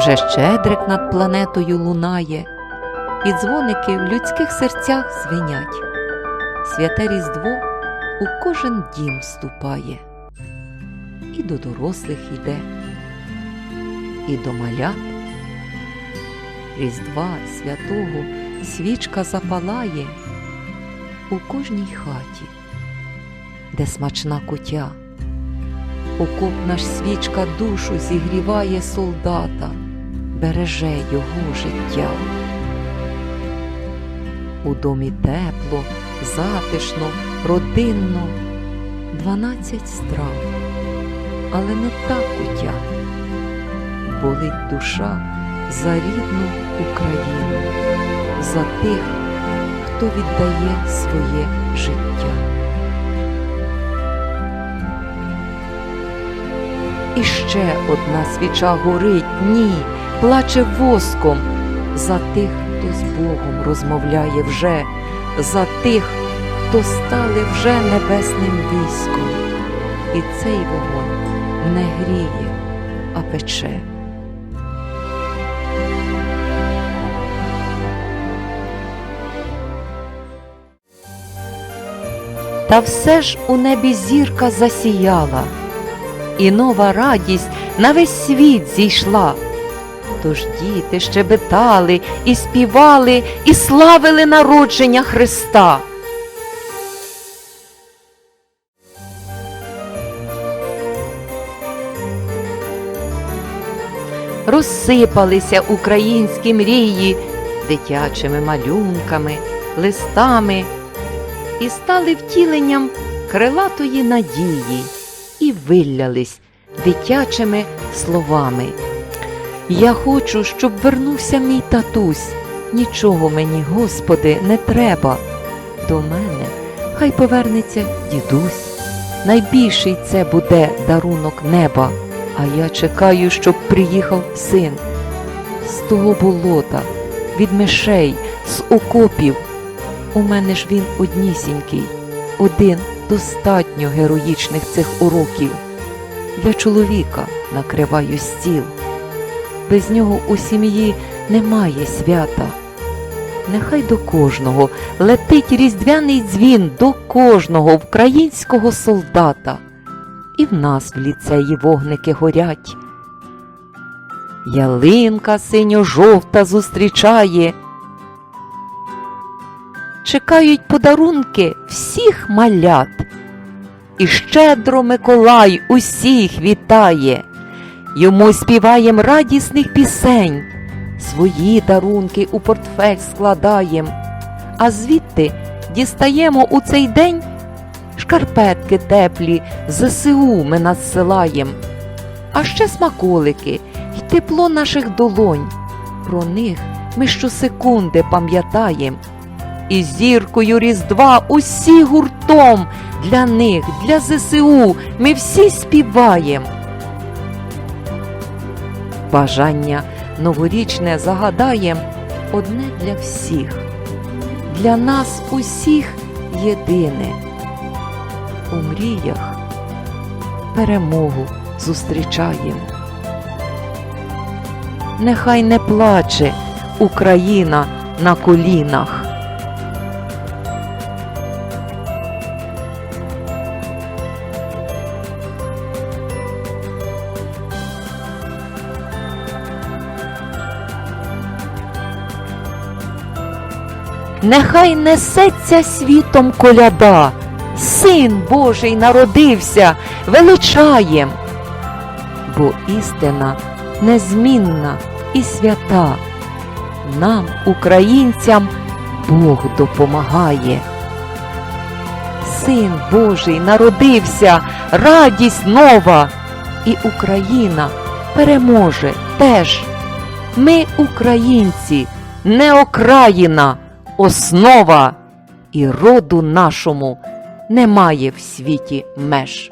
Вже щедрик над планетою лунає, і дзвоники в людських серцях звенять. Святе Різдво у кожен дім ступає, і до дорослих йде, і до малят. Різдва святого свічка запалає у кожній хаті, де смачна кутя. Окопна ж свічка душу зігріває солдата, береже його життя. У домі тепло, затишно, родинно, дванадцять страв, але не та кутя, болить душа за рідну Україну, за тих, хто віддає своє життя. І ще одна свіча горить, ні, плаче воском за тих, хто з Богом розмовляє вже, за тих, хто стали вже небесним військом. І цей вогонь не гріє, а пече. Та все ж у небі зірка засіяла і нова радість на весь світ зійшла. Тож діти щебетали і співали, і славили народження Христа. Розсипалися українські мрії дитячими малюнками, листами і стали втіленням крилатої надії і виллялись дитячими словами. Я хочу, щоб вернувся мій татусь. Нічого мені, Господи, не треба. До мене хай повернеться дідусь. Найбільший це буде дарунок неба. А я чекаю, щоб приїхав син з того болота, від мишей, з окопів. У мене ж він однісінький, один достатньо героїчних цих уроків. Для чоловіка накриваю стіл. Без нього у сім'ї немає свята. Нехай до кожного летить різдвяний дзвін до кожного українського солдата. І в нас в ліцеї вогники горять. Ялинка синьо-жовта зустрічає. Чекають подарунки всіх малят. І щедро Миколай усіх вітає. Йому співаєм радісних пісень, свої дарунки у портфель складаєм, а звідти дістаємо у цей день шкарпетки теплі, ЗСУ ми надсилаєм, а ще смаколики й тепло наших долонь. Про них ми щосекунди пам'ятаєм. І зіркою Різдва усі гуртом для них, для ЗСУ ми всі співаєм. Бажання новорічне загадає одне для всіх, для нас усіх єдине. У мріях перемогу зустрічаєм. Нехай не плаче Україна на колінах. Нехай несеться світом коляда, Син Божий народився, величаєм, бо істина незмінна і свята. Нам, українцям, Бог допомагає. Син Божий народився, радість нова, і Україна переможе теж. Ми, українці, не окраїна, основа, і роду нашому немає в світі меж.